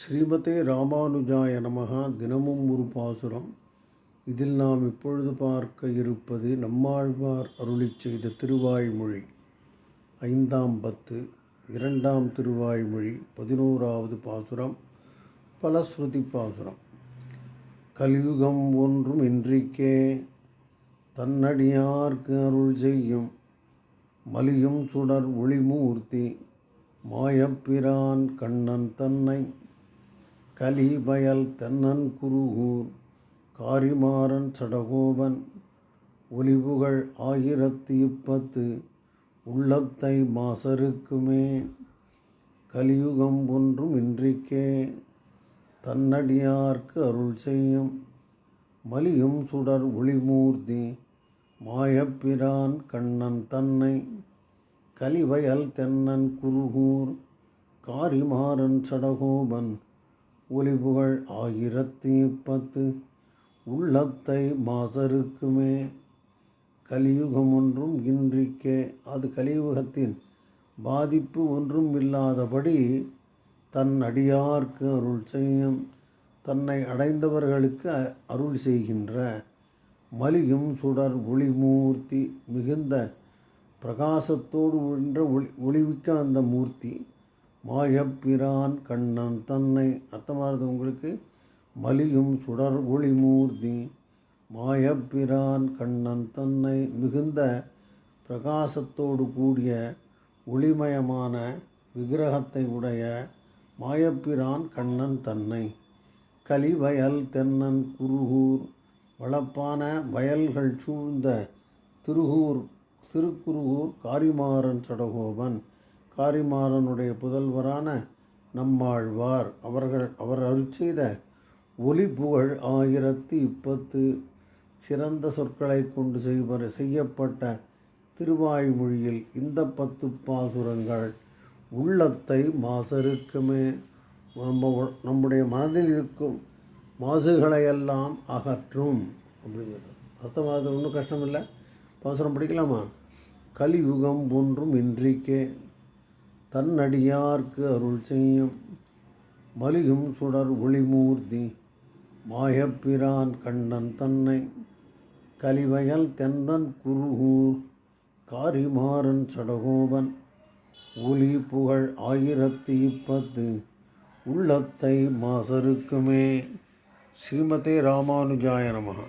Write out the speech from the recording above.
ஸ்ரீமதே ராமானுஜாய நமகா தினமும் ஒரு பாசுரம். இதில் நாம் இப்பொழுது பார்க்க இருப்பது நம்மாழ்வார் அருளிச் செய்த திருவாய்மொழி. ஐந்தாம் பத்து இரண்டாம் திருவாய்மொழி பதினோராவது பாசுரம் பலஸ்ருதி பாசுரம். கலியுகம் ஒன்றும் இன்றிக்கே தன்னடியார்க்கு அருள் செய்யும் மலியும் சுடர் ஒளிமூர்த்தி மாயப்பிரான் கண்ணன் தன்னை கலிபயல் தென்னன் குருகூர் காரிமாறன் சடகோபன் ஒலிபுகழ் ஆயிரத்தி இப்பத்து உள்ளத்தை மாசருக்குமே கலியுகம் ஒன்றும் இன்றிக்கே தன்னடியார்க்கு அருள் செய்யும் மலியும் சுடர் ஒளிமூர்த்தி மாயப்பிரான் கண்ணன் தன்னை கலிவயல் தென்னன் குருகூர் காரிமாறன் சடகோபன் ஒலிபுகழ் ஆயிரத்தி பத்து. உள்ளத்தை மாசருக்குமே கலியுகம் ஒன்றும் இன்றிக்கே. அது கலியுகத்தின் பாதிப்பு ஒன்றும் இல்லாதபடி தன் அடியார்க்கு அருள் செய்யும் தன்னை அடைந்தவர்களுக்கு அருள் செய்கின்ற மலியும் சுடர் ஒளிமூர்த்தி மிகுந்த பிரகாசத்தோடு என்ற ஒளி ஒளிவிக்க அந்த மூர்த்தி. மாயப்பிரான் கண்ணன் தன்னை அர்த்தமாகிறது உங்களுக்கு. மலியும் சுடர் ஒளிமூர்த்தி மாயப்பிரான் கண்ணன் தன்னை மிகுந்த பிரகாசத்தோடு கூடிய ஒளிமயமான விக்கிரகத்தை உடைய மாயப்பிரான் கண்ணன் தன்னை. கலிவயல் தென்னன் குருகூர். வளப்பான வயல்கள் சூழ்ந்த திருகூர் திருக்குருகூர் காரிமாறன் சடகோபன். காரிமாறனுடைய புதல்வரான நம்மாழ்வார். அவர்கள் அவர் அருட்செய்த ஒலி புகழ் ஆயிரத்தி இப்பத்து சிறந்த சொற்களை கொண்டு செய்வர் செய்யப்பட்ட திருவாய்மொழியில் இந்த பத்து பாசுரங்கள் உள்ளத்தை மாசருக்குமே. நம்ம நம்முடைய மனதில் இருக்கும் மாசுகளையெல்லாம் அகற்றும். அப்படிங்கிறது. அர்த்தமாகிறது ஒன்றும் கஷ்டம் இல்லை பாசுரம் படிக்கலாமா? கலியுகம் ஒன்றும் இன்றைக்கே. தன்னடியார்க்கு அருள் செய்யும். மலியும் சுடர் ஒளிமூர்த்தி மாயப்பிரான் கண்ணன் தன்னை. கலிவயல் தென்னன் குருகூர் காரிமாறன் சடகோபன். ஒளி புகழ் ஆயிரத்தி இப்பத்து உள்ளத்தை மாசருக்குமே. ஸ்ரீமதே ராமானுஜாய நமகா.